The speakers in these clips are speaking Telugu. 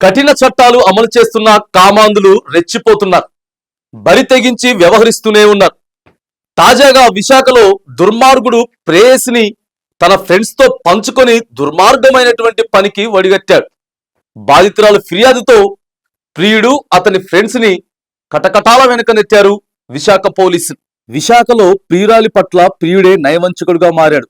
కఠిన చట్టాలు అమలు చేస్తున్న కామాంధులు రెచ్చిపోతున్నారు. బరి తెగించి వ్యవహరిస్తూనే ఉన్నారు. తాజాగా విశాఖలో దుర్మార్గుడు ప్రేయస్ని తన ఫ్రెండ్స్తో పంచుకొని దుర్మార్గమైనటువంటి పనికి వడిగట్టాడు. బాధితురాలు ఫిర్యాదుతో ప్రియుడు అతని ఫ్రెండ్స్ని కటకటాల వెనుక నెట్టారు విశాఖ పోలీసులు. విశాఖలో ప్రియురాలి పట్ల ప్రియుడే నయవంచకుడుగా మారాడు.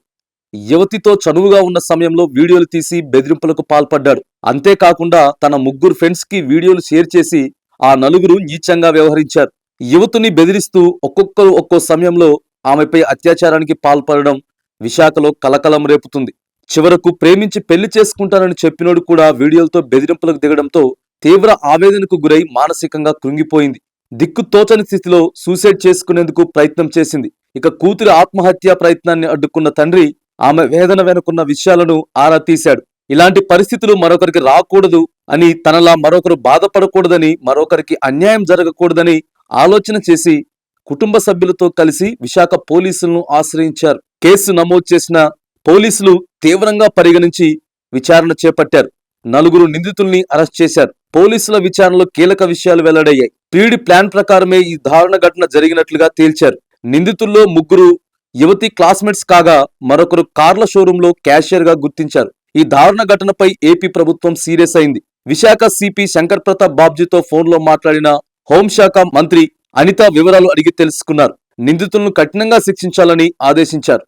యువతితో చనువుగా ఉన్న సమయంలో వీడియోలు తీసి బెదిరింపులకు పాల్పడ్డాడు. అంతేకాకుండా తన ముగ్గురు ఫ్రెండ్స్కి వీడియోలు షేర్ చేసి ఆ నలుగురు నీచంగా వ్యవహరించారు. యువతిని బెదిరిస్తూ ఒక్కొక్కరు ఒక్కో సమయంలో ఆమెపై అత్యాచారానికి పాల్పడడం విశాఖలో కలకలం రేపుతుంది. చివరకు ప్రేమించి పెళ్ళి చేసుకుంటానని చెప్పినోడు కూడా వీడియోలతో బెదిరింపులకు దిగడంతో తీవ్ర ఆవేదనకు గురై మానసికంగా కృంగిపోయింది. దిక్కు తోచని స్థితిలో సూసైడ్ చేసుకునేందుకు ప్రయత్నం చేసింది. ఇక కూతురి ఆత్మహత్యా ప్రయత్నాన్ని అడ్డుకున్న తండ్రి ఆమె వేదన వెనుకున్న విషయాలను ఆరా తీశాడు. ఇలాంటి పరిస్థితులు మరొకరికి రాకూడదు అని తనలా మరొకరు బాధపడకూడదని మరొకరికి అన్యాయం జరగకూడదని ఆలోచన చేసి కుటుంబ సభ్యులతో కలిసి విశాఖ పోలీసులను ఆశ్రయించారు. కేసు నమోదు చేసిన పోలీసులు తీవ్రంగా పరిగణించి విచారణ చేపట్టారు. నలుగురు నిందితుల్ని అరెస్ట్ చేశారు. పోలీసుల విచారణలో కీలక విషయాలు వెల్లడయ్యాయి. పీడి ప్లాన్ ప్రకారమే ఈ దారుణ ఘటన జరిగినట్లుగా తేల్చారు. నిందితుల్లో ముగ్గురు యువతి క్లాస్మేట్స్ కాగా మరొకరు కార్ల షోరూంలో క్యాషియర్గా గుర్తించారు. ఈ దారుణ ఘటనపై ఏపీ ప్రభుత్వం సీరియస్ అయింది. విశాఖ సిపి శంకర్ ప్రతాప్ బాబ్జీతో ఫోన్లో మాట్లాడిన హోంశాఖ మంత్రి అనిత వివరాలు అడిగి తెలుసుకున్నారు. నిందితులను కఠినంగా శిక్షించాలని ఆదేశించారు.